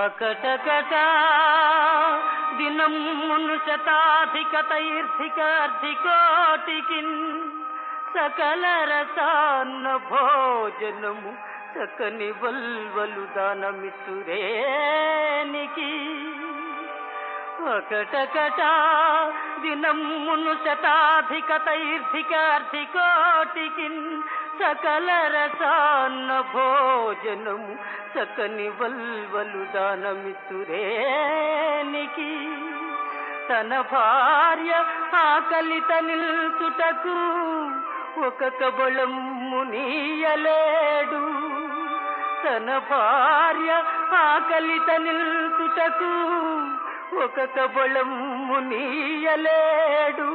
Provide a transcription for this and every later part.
అకటకట దినమును శతాధికతైర్ధికార్థికోటికి సకల రసాన్న భోజనము చక్కని వల్వలు దానమిస్తురేనికి ఒకటకట దినమును శతాధికతైర్ధికార్థికోటికి సకల రసాన్న భోజనము సకని వల్వలు దానమితురేనికి తన భార్య ఆకలిత నిల్చుటకు ఒక కబళము నీయలేడు. తన భార్య ఆకలిత నిల్చుటకు ఒక కబళము నీయలేడు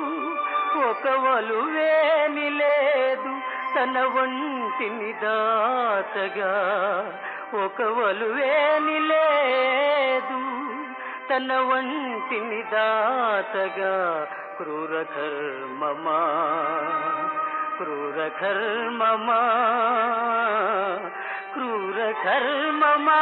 ఒక వలువేని లేదు తన ఒంటిని దాతగా. ఒక వలువేని లేదు తన వంటిని దాతగా. క్రూర కర్మమా క్రూర కర్మమా క్రూర కర్మమా